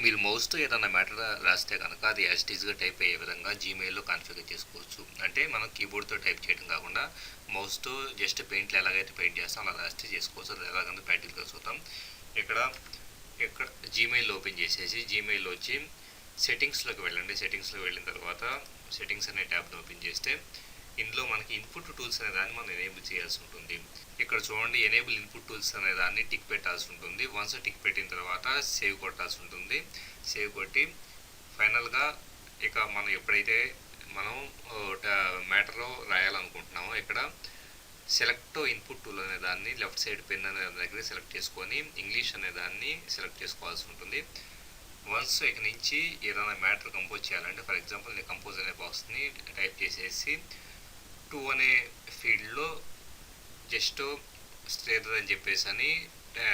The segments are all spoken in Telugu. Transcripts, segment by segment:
మీరు మౌస్తో ఏదైనా మ్యాటర్ రాస్తే కనుక అది యాజిటీస్గా టైప్ అయ్యే విధంగా జీమెయిల్లో కాన్ఫిగర్ చేసుకోవచ్చు. అంటే మనం కీబోర్డ్తో టైప్ చేయడం కాకుండా మౌస్తో జస్ట్ పెయింట్లు ఎలాగైతే పెయింట్ చేస్తాం అలా రాస్తే చేసుకోవచ్చు. అది ఎలాగంటే ప్రాక్టికల్ చూద్దాం. ఇక్కడ ఇక్కడ జీమెయిల్ ఓపెన్ చేసేసి జీమెయిల్ వచ్చి సెట్టింగ్స్లోకి వెళ్ళండి. సెట్టింగ్స్లోకి వెళ్ళిన తర్వాత సెట్టింగ్స్ అనే ట్యాబ్ని ఓపెన్ చేస్తే ఇందులో మనకి ఇన్పుట్ టూల్స్ అనే దాన్ని మనం ఎనేబుల్ చేయాల్సి ఉంటుంది. ఇక్కడ చూడండి ఎనేబుల్ ఇన్పుట్ టూల్స్ అనే దాన్ని టిక్ పెట్టాల్సి ఉంటుంది. వన్స్ టిక్ పెట్టిన తర్వాత సేవ్ కొట్టాల్సి ఉంటుంది. సేవ్ కొట్టి ఫైనల్గా ఇక మనం ఎప్పుడైతే మనం మ్యాటర్లో రాయాలనుకుంటున్నామో ఇక్కడ సెలెక్ట్ ఇన్పుట్ టూల్ అనే దాన్ని లెఫ్ట్ సైడ్ పెన్ అనే దాని దగ్గర సెలెక్ట్ చేసుకొని ఇంగ్లీష్ అనే దాన్ని సెలెక్ట్ చేసుకోవాల్సి ఉంటుంది. వన్స్ ఇక నుంచి ఏదైనా మ్యాటర్ కంపోజ్ చేయాలంటే ఫర్ ఎగ్జాంపుల్ నేను కంపోజ్ అనే బాక్స్ని టైప్ చేసేసి టూ అనే ఫీల్డ్లో జస్ట్ శ్రీధర్ అని చెప్పేసి అని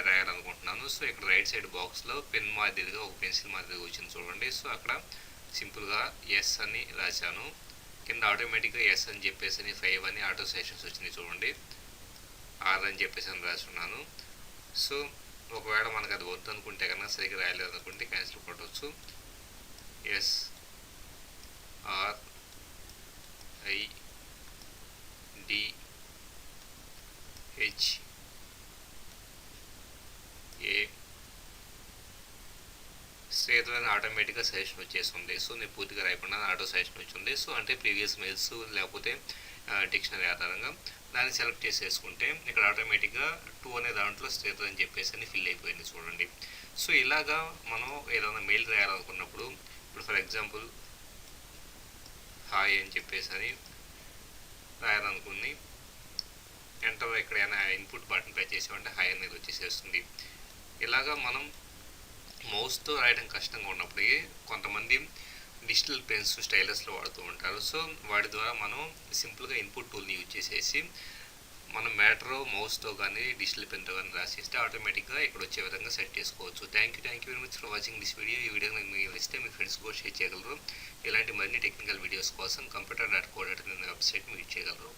రాయాలనుకుంటున్నాను సో ఇక్కడ రైట్ సైడ్ బాక్స్లో పెన్ మాదిరిగా ఒక పెన్సిల్ మాదిరిగా వచ్చింది చూడండి. సో అక్కడ సింపుల్గా ఎస్ అని రాశాను. కింద ఆటోమేటిక్గా ఎస్ అని చెప్పేసి అని ఫైవ్ అని ఆటో సెషన్స్ వచ్చింది చూడండి. ఆర్ అని చెప్పేసి అని రాసున్నాను. సో ఒకవేళ మనకు అది వద్దు అనుకుంటే కనుక సరిగ్గా రాయలేదు అనుకుంటే క్యాన్సిల్ కొట్టవచ్చు ఎస్ హెచ్ ఏ శ్రీధర్ అని ఆటోమేటిక్గా సజెషన్ వచ్చేస్తుంది సో నేను పూర్తిగా రాయకుండా ఆటో సజెషన్ వచ్చింది సో అంటే ప్రీవియస్ మెయిల్స్ లేకపోతే డిక్షనరీ ఆధారంగా దాన్ని సెలెక్ట్ చేసేసుకుంటే ఇక్కడ ఆటోమేటిక్గా టూ అనే దాంట్లో శ్రీధర్ అని చెప్పేసి అని ఫిల్ అయిపోయింది చూడండి. సో ఇలాగా మనం ఏదైనా మెయిల్ రాయాలనుకున్నప్పుడు ఇప్పుడు ఫర్ ఎగ్జాంపుల్ హాయ్ అని చెప్పేసి అని రాయాలనుకుంది ఎంటర్ ఎక్కడైనా ఇన్పుట్ బటన్ ప్రెస్ చేసామంటే హై అనేది వచ్చేసేస్తుంది. ఇలాగా మనం మౌస్తో రాయడం కష్టంగా ఉన్నప్పటికీ కొంతమంది డిజిటల్ పెన్స్ స్టైలస్లో వాడుతూ ఉంటారు. సో వాటి ద్వారా మనం సింపుల్గా ఇన్పుట్ టూల్ని యూజ్ చేసేసి మనం మ్యాటర్ మౌస్తో కానీ డిజిటల్ పెన్తో కానీ రాసిస్తే ఆటోమేటిక్గా ఇక్కడ వచ్చే విధంగా సెట్ చేసుకోవచ్చు. Thank you thank you very much for watching this video ఈ వీడియో మీకు ఇస్తే మీ ఫ్రెండ్స్ కూడా షేర్ చేయగలరు. ఇలాంటి మరిన్ని టెక్నికల్ వీడియోస్ కోసం computer dot co dot website మీరు చేయగలరు.